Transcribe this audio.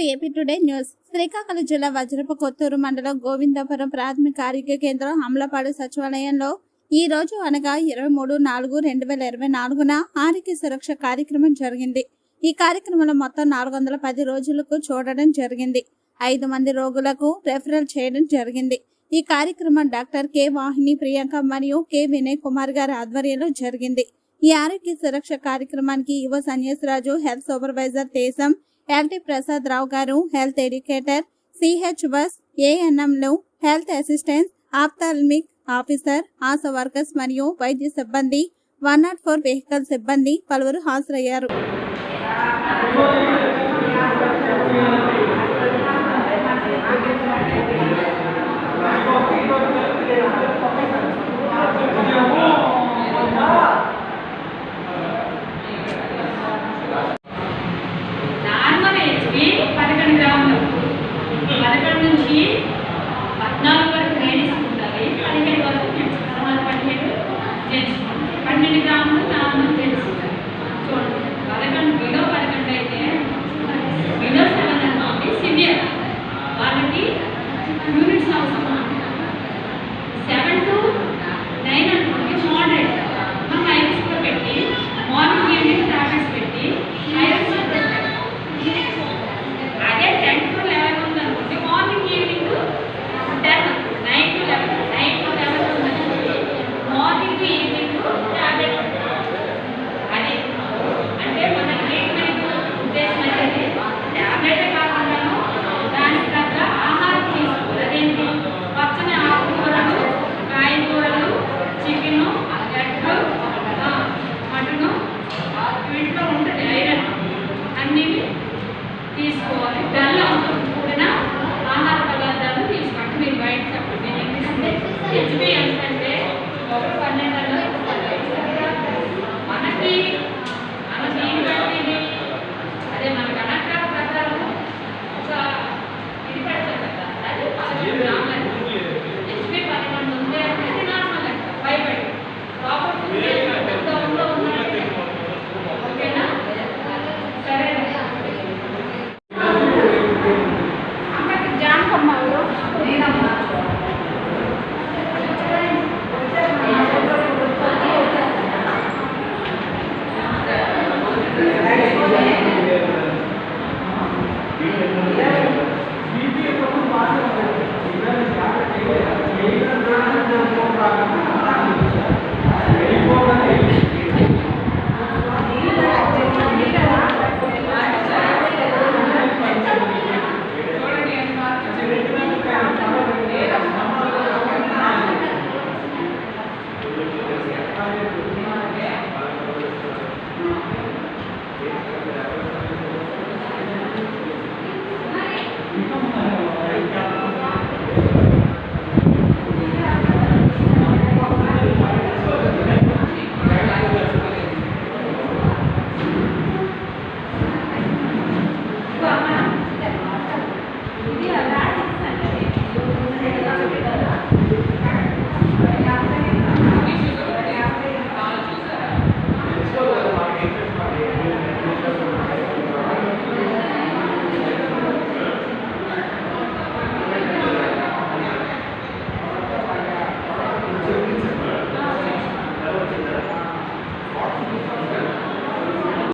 To AP today news. Srikakulam జిల్లా వజ్రపు కొత్తూరు మండలం గోవిందపురం ప్రాథమిక ఆరోగ్య కేంద్రం అమలపాడు సచివాలయంలో ఈ రోజు అనగా ఇరవై మూడు నాలుగు రెండు వేల ఇరవై నాలుగున ఆరోగ్య సురక్ష కార్యక్రమం జరిగింది. ఈ కార్యక్రమంలో మొత్తం నాలుగు వందల పది రోజులకు చూడడం జరిగింది. ఐదు మంది రోగులకు రెఫరల్ చేయడం జరిగింది. ఈ కార్యక్రమం డాక్టర్ కె వాహిని ప్రియాంక మరియు కె వినయ్ కుమార్ గారి ఆధ్వర్యంలో జరిగింది. ఈ ఆరోగ్య సురక్ష కార్యక్రమానికి యువ సన్యాసరాజు హెల్త్ సూపర్వైజర్ దేశం LT Prasad Rao garu health educator CH bus ఏఎన్ఎంలు health assistant ophthalmic officer ASHA workers మరియు వైద్య సిబ్బంది వన్ నాట్ ఫోర్ వెహికల్ సిబ్బంది పలువురు హాజరయ్యారు. लिए